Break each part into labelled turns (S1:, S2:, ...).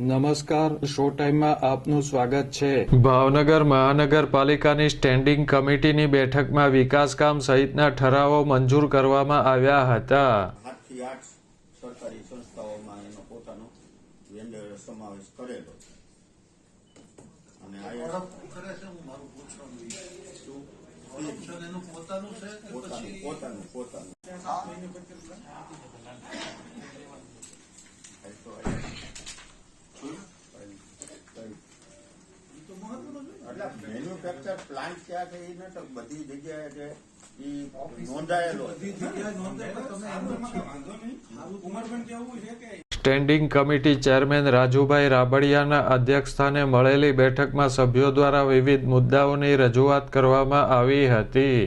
S1: નમસ્કાર શો ટાઈમમાં આપનું સ્વાગત છે.
S2: ભાવનગર મહાનગરપાલિકાની સ્ટેન્ડિંગ કમિટીની બેઠકમાં વિકાસ કામ સહિતના ઠરાવો મંજૂર કરવામાં આવ્યા હતા.
S3: આઠથી આઠ સરકારી સંસ્થાઓમાં એનો પોતાનો વેન્ડર સમાવેશ કરેલો છે. અને આ
S4: કરે છે હું મારું પૂછવાનું ઈ. Corruption એનું પોતાનું છે
S3: પોતાનું પોતાનું પોતાનું એ તો આ-
S4: ઈ તો મહત્વનું છે.
S3: એટલે મેન્યુફેક્ચર પ્લાન્ટ ક્યાં છે એ નટક બધી જગ્યાએ છે એ નોંધાયેલો
S4: બધી
S3: છે
S4: જગ્યાએ નોંધાય પણ તમે એમ જ છો.
S2: સ્ટેન્ડિંગ કમિટી ચેરમેન રાજુભાઈ રાબડિયાના અધ્યક્ષસ્થાને મળેલી બેઠકમાં સભ્યો દ્વારા વિવિધ મુદ્દાઓની રજૂઆત કરવામાં આવી હતી?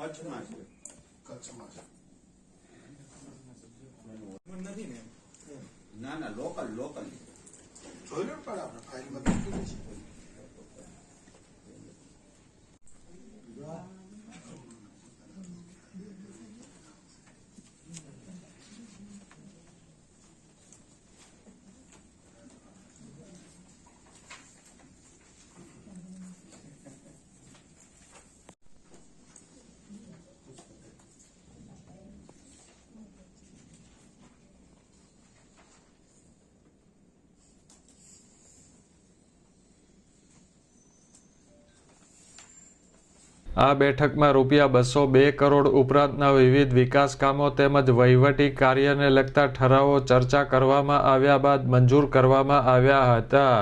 S3: કચ્છમાં છે
S4: કચ્છમાં છે. local,
S3: local. 저를
S4: 빨아, 아니면 그거 짓고.
S2: આ બેઠકમાં રૂપિયા બસો બે કરોડ ઉપરાંતના વિવિધ વિકાસ કામો તેમજ વહીવટી કાર્યને લગતા ઠરાવો ચર્ચા કરવામાં આવ્યા બાદ મંજૂર કરવામાં આવ્યા હતા.